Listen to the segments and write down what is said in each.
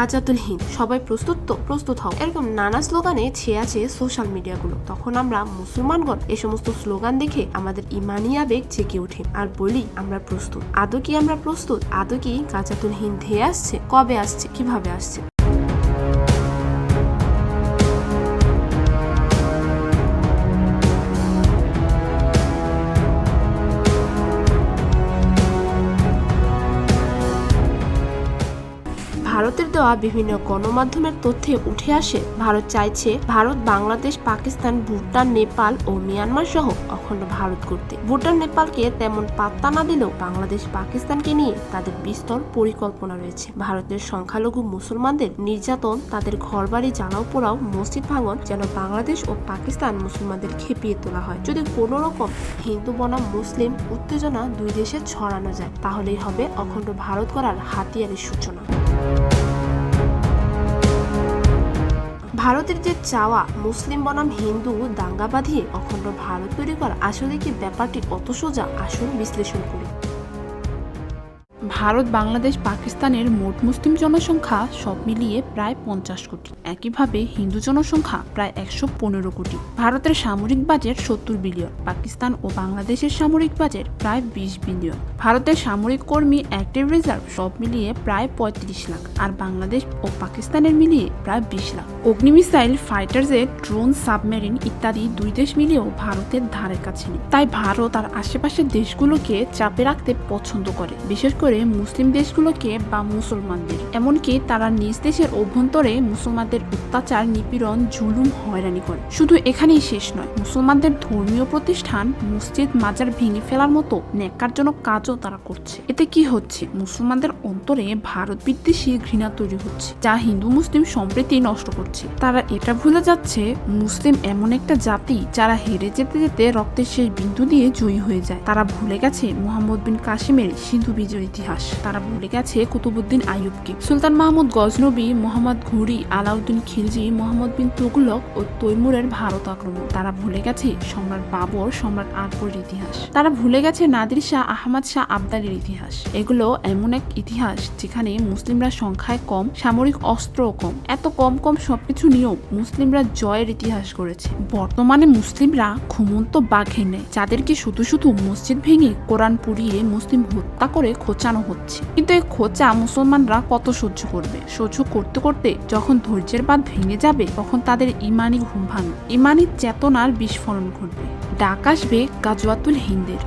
গাজাতুল হিন্দ। সবাই প্রস্তুত তো? প্রস্তুত হও। এরকম নানা স্লোগানে ছেয়ে আছে সোশ্যাল মিডিয়াগুলো। তখন আমরা মুসলমানগণ এ সমস্ত স্লোগান দেখে আমাদের ইমানি আবেগ জেগে ওঠে। আর বলি, আমরা প্রস্তুত। আদৌ কি আমরা প্রস্তুত? আদৌ কি গাজাতুল হিন্দ ধেয়ে আসছে? কবে আসছে? কীভাবে আসছে? ভারতের দেওয়া বিভিন্ন গণমাধ্যমের তথ্যে উঠে আসে, ভারত চাইছে ভারত, বাংলাদেশ, পাকিস্তান, ভুটান, নেপাল ও মিয়ানমার সহ অখণ্ড ভারত করতে ভুটান, নেপালকে তেমন পাত্তা না দিলেও বাংলাদেশ, পাকিস্তানকে নিয়ে তাদের বিস্তর পরিকল্পনা রয়েছে। ভারতের সংখ্যালঘু মুসলমানদের নির্যাতন, তাদের ঘরবাড়ি জ্বালাও পোড়াও, মসজিদ ভাঙন যেন বাংলাদেশ ও পাকিস্তান মুসলমানদের খেপিয়ে তোলা হয়। যদি কোনো রকম হিন্দু বনাম মুসলিম উত্তেজনা দুই দেশে ছড়ানো যায়, তাহলেই হবে অখণ্ড ভারত করার হাতিয়ারের সূচনা। ভারতের যে চাওয়া, মুসলিম বনাম হিন্দু দাঙ্গা বাঁধিয়ে অখণ্ড ভারত তৈরি করা আসলে কি ব্যাপারটি অত সোজা? আসুন বিশ্লেষণ করি। ভারত, বাংলাদেশ, পাকিস্তানের মোট মুসলিম জনসংখ্যা সব মিলিয়ে প্রায় পঞ্চাশ কোটি। একইভাবে হিন্দু জনসংখ্যা প্রায় একশো পনেরো কোটি। ভারতের সামরিক বাজেট সত্তর বিলিয়ন। পাকিস্তান ও বাংলাদেশের সামরিক বাজেট প্রায় বিশ বিলিয়ন। ভারতের সামরিক কর্মী অ্যাক্টিভ রিজার্ভ সব মিলিয়ে প্রায় পঁয়ত্রিশ লাখ। আর বাংলাদেশ ও পাকিস্তানের মিলিয়ে প্রায় বিশ lakh. Agni missile fighter jet drone, submarine ইত্যাদি দুই দেশ মিলিয়েও ভারতের ধারের কাছে নেই। তাই ভারত আর আশেপাশের দেশগুলোকে চাপে রাখতে পছন্দ করে। বিশেষ করে মুসলিম দেশগুলোকে বা মুসলমানদের। এমনকি তারা নিজ দেশের অভ্যন্তরে মুসলমানদের অত্যাচার, নিপীড়ন, জুলুম হয়রানি করে। শুধু এখানেই শেষ নয়, মুসলমানদের ধর্মীয় প্রতিষ্ঠান, মসজিদ, মাজার ভেঙে ফেলার মতো ন্যাক্কারজনক কাজও তারা করছে। এতে কি হচ্ছে? মুসলমানদের অন্তরে ভারত বিদ্বেষী ঘৃণা তৈরি হচ্ছে, যা হিন্দু মুসলিম সম্প্রীতি নষ্ট করছে। তারা এটা ভুলে যাচ্ছে, মুসলিম এমন একটা জাতি যারা হেরে যেতে যেতে রক্তের শেষ বিন্দু দিয়ে জয়ী হয়ে যায়। তারা ভুলে গেছে মোহাম্মদ বিন কাশিমের সিন্ধু বিজয় ইতিহাস। তারা ভুলে গেছে কুতুবুদ্দিন আইয়ুবকে। সুলতান মাহমুদ গজনবী মোহাম্মদ ঘুরি আলাউদ্দিন খিলজি, মোহাম্মদ বিন তুগলক ও তৈমুরের ভারত আক্রমণ। তারা ভুলে গেছে সম্রাট বাবর, সম্রাট আকবরের ইতিহাস। তারা ভুলে গেছে নাদির শাহ আহমদ শাহ আবদারের ইতিহাস। এগুলো এমন এক ইতিহাস যেখানে মুসলিমরা সংখ্যায় কম, সামরিক অস্ত্রও কম। এত কম কম সবকিছু নিয়েও মুসলিমরা জয়ের ইতিহাস করেছে বর্তমানে মুসলিমরা ঘুমন্ত বাঘে নেয় যাদেরকে শুধু শুধু মসজিদ ভেঙে কোরআন পুড়িয়ে মুসলিম হত্যা করে খোঁচানো হচ্ছে। কিন্তু এই খোঁচা মুসলমানরা কত সহ্য করবে? সহ্য করতে করতে যখন ধৈর্যের বাদ ভেঙে যাবে, তখন তাদের ইমানি ঘুম ভাঙবে। ইমানি চেতনার বিস্ফোরণ ঘটবে। ডাক আসবে গাজওয়াতুল হিন্দের।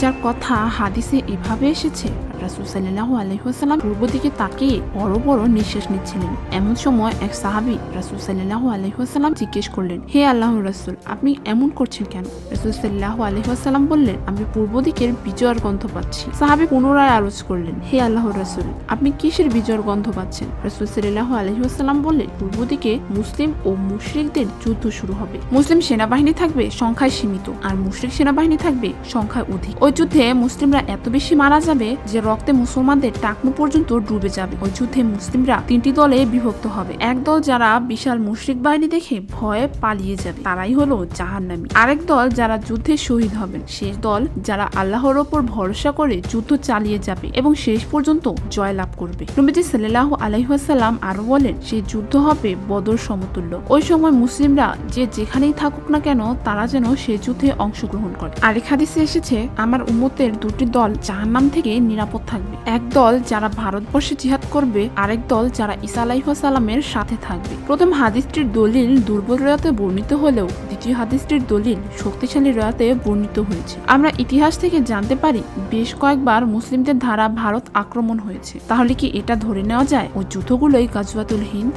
যার কথা হাদিসে এভাবে এসেছে রাসুল সাল্লাহ আলহিহাসাল্লাম পূর্ব দিকে তাকিয়ে বড় বড় নিঃশ্বাস নিচ্ছিলেন। এমন সময় এক সাহাবি রাসুল সাল্লাহ আলহিহাসাল্লাম জিজ্ঞেস করলেন, হে আল্লাহ রাসুল, আপনি এমন করছেন কেন? রাসুল সাল্লাহ আলহিহাসাল্লাম বললেন, আমি পূর্ব দিকের বিজয়ের গন্ধ পাচ্ছি। সাহাবি পুনরায় আলোচ করলেন, হে আল্লাহ রাসুল, আপনি কিসের বিজয়ের গন্ধ পাচ্ছেন? রাসুল সাল্লাহ আলহিহাসাল্লাম বললেন, পূর্ব দিকে মুসলিম ও মুশরিকদের যুদ্ধ শুরু হবে। মুসলিম সেনাবাহিনী থাকবে সংখ্যায় সীমিত, আর মুশরিক সেনাবাহিনী থাকবে সংখ্যায় অধিক। ওই যুদ্ধে মুসলিমরা এত বেশি মারা যাবে যে রক্তে মুসলমানদের টাকনু পর্যন্ত ডুবে যাবে। ওই যুদ্ধে মুসলিমরা তিনটি দলে বিভক্ত হবে। এক দল যারা বিশাল মুশরিক বাহিনী দেখে ভয়ে পালিয়ে যাবে, তারাই হলো জাহান্নামী। আরেক দল যারা যুদ্ধে শহীদ হবেন শেষ দল যারা আল্লাহর ওপর ভরসা করে যুদ্ধ চালিয়ে যাবে এবং শেষ পর্যন্ত জয়লাভ করবে। নবীজি সাল্লাহ আলাইহাসাল্লাম আরও বলেন, সেই যুদ্ধ হবে বদর সমতুল্য। ওই সময় মুসলিমরা যে যেখানেই থাকুক না কেন, তারা যেন সেই যুদ্ধে অংশগ্রহণ করে। আরেক হাদিসে এসেছে, আমার উম্মতের দুটি দল জাহান্নাম থেকে নিরাপদ থাকবে। এক দল যারা ভারতবর্ষে জিহাদ করবে, আরেক দল যারা ইসা সালামের সাথে থাকবে। প্রথম হাদিসটির দলিল দুর্বল রয়াতে বর্ণিত হলেও দ্বিতীয় হাদিসটির দলিল শক্তিশালী রয়াতে বর্ণিত হয়েছে। আমরা ইতিহাস থেকে জানতে পারি, বেশ কয়েকবার মুসলিমদের ধারা ভারত আক্রমণ হয়েছে। তাহলে কি এটা ধরে নেওয়া যায় ও যুদ্ধগুলোই গাজওয়াতুল হিন্দ?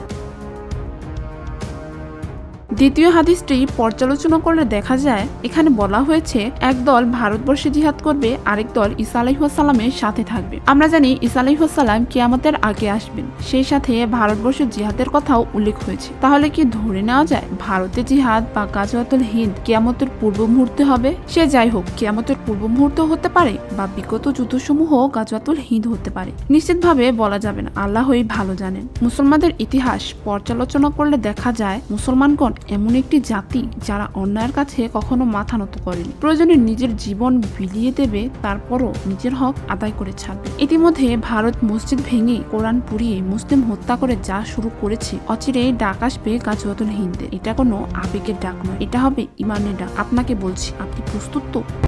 দ্বিতীয় হাদিসটি পর্যালোচনা করলে দেখা যায়, এখানে বলা হয়েছে, এক দল ভারতবর্ষে জিহাদ করবে, আরেক দল ইসা আলাইহাসাল্লামের সাথে থাকবে। আমরা জানি ইসা আলাইহাসাল্লাম কিয়ামতের আগে আসবেন। সেই সাথে ভারতবর্ষের জিহাদের কথাও উল্লেখ হয়েছে। তাহলে কি ধরে নেওয়া যায়, ভারতে জিহাদ বা গাজওয়াতুল হিন্দ কিয়ামতের পূর্ব মুহূর্তে হবে? সে যাই হোক, কিয়ামতের পূর্ব মুহূর্ত হতে পারে বা বিগত যুদ্ধসমূহ গাজওয়াতুল হিন্দ হতে পারে। নিশ্চিতভাবে বলা যাবে না, আল্লাহই ভালো জানেন। মুসলমানদের ইতিহাস পর্যালোচনা করলে দেখা যায়, মুসলমানগণ এমন একটি জাতি যারা অন্যায়ের কাছে কখনো মাথা নত করেনি। প্রয়োজনে নিজের জীবন বিলিয়ে দেবে, তারপরও নিজের হক আদায় করে ছাড়বে। ইতিমধ্যে ভারত মসজিদ ভেঙে কোরআন পুড়িয়ে মুসলিম হত্যা করে যা শুরু করেছে, অচিরে ডাক আসবে গাজওয়াতুল হিন্দে এটা কোনো আবেগের ডাক নয়, এটা হবে ইমানের ডাক। আপনাকে বলছি, আপনি প্রস্তুত তো?